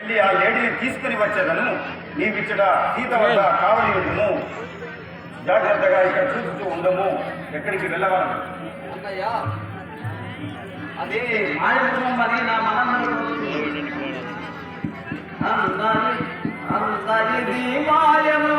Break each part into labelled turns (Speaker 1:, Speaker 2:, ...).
Speaker 1: వెళ్ళి ఆ లేడీని తీసుకుని వచ్చేదను నీవిచ్చట సీత వద్ద కావలి ఉండము జాగ్రత్తగా ఇక్కడ చూస్తూ ఉండము ఎక్కడికి
Speaker 2: వెళ్ళవాలి అదే మాయత్వం అని నా మనంలో అందరి అందరి దీమాయము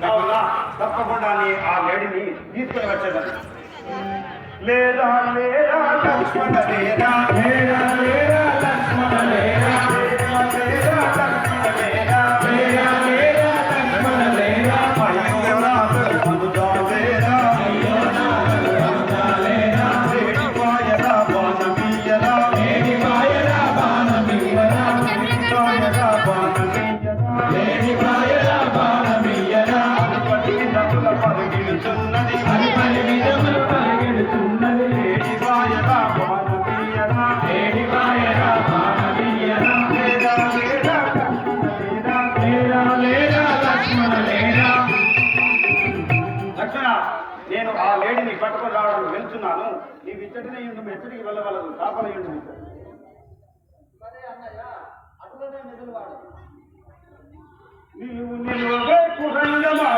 Speaker 2: కావున
Speaker 1: తప్పకుండా ఆ లేడీని తీసుకుని వచ్చేదాన్ని లేదా లేదా లేదా లేదా అక్కడ నేను ఆ లేడీని పట్టుకొని రావడం వెళ్తున్నాను. నీ ఇచ్చటినే ఉండు ఎచ్చటికి వెళ్ళవలదు కాపలే
Speaker 2: నీవు
Speaker 1: నిలువే కురంగమా?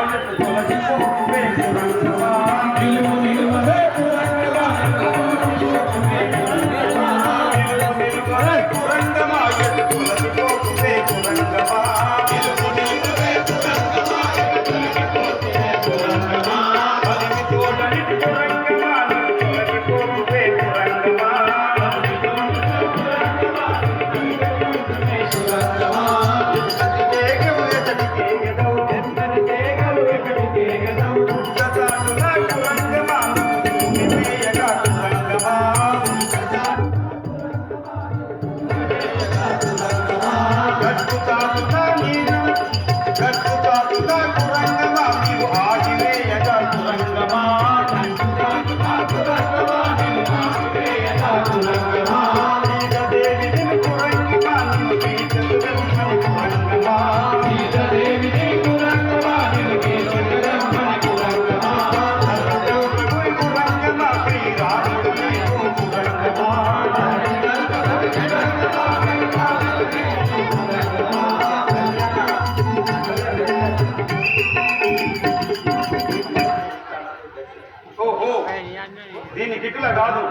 Speaker 3: हिक लगा
Speaker 2: दो।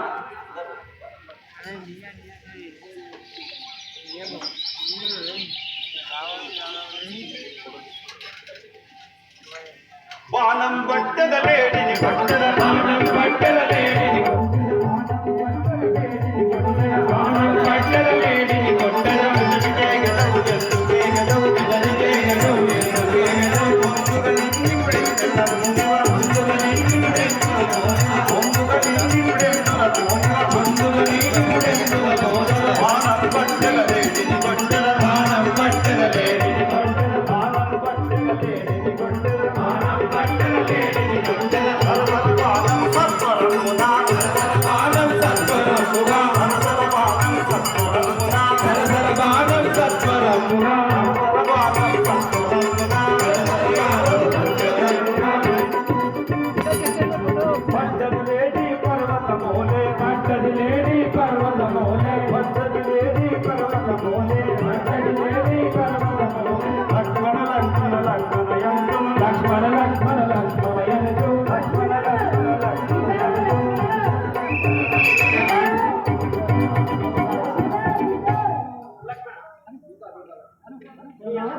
Speaker 2: बालम बट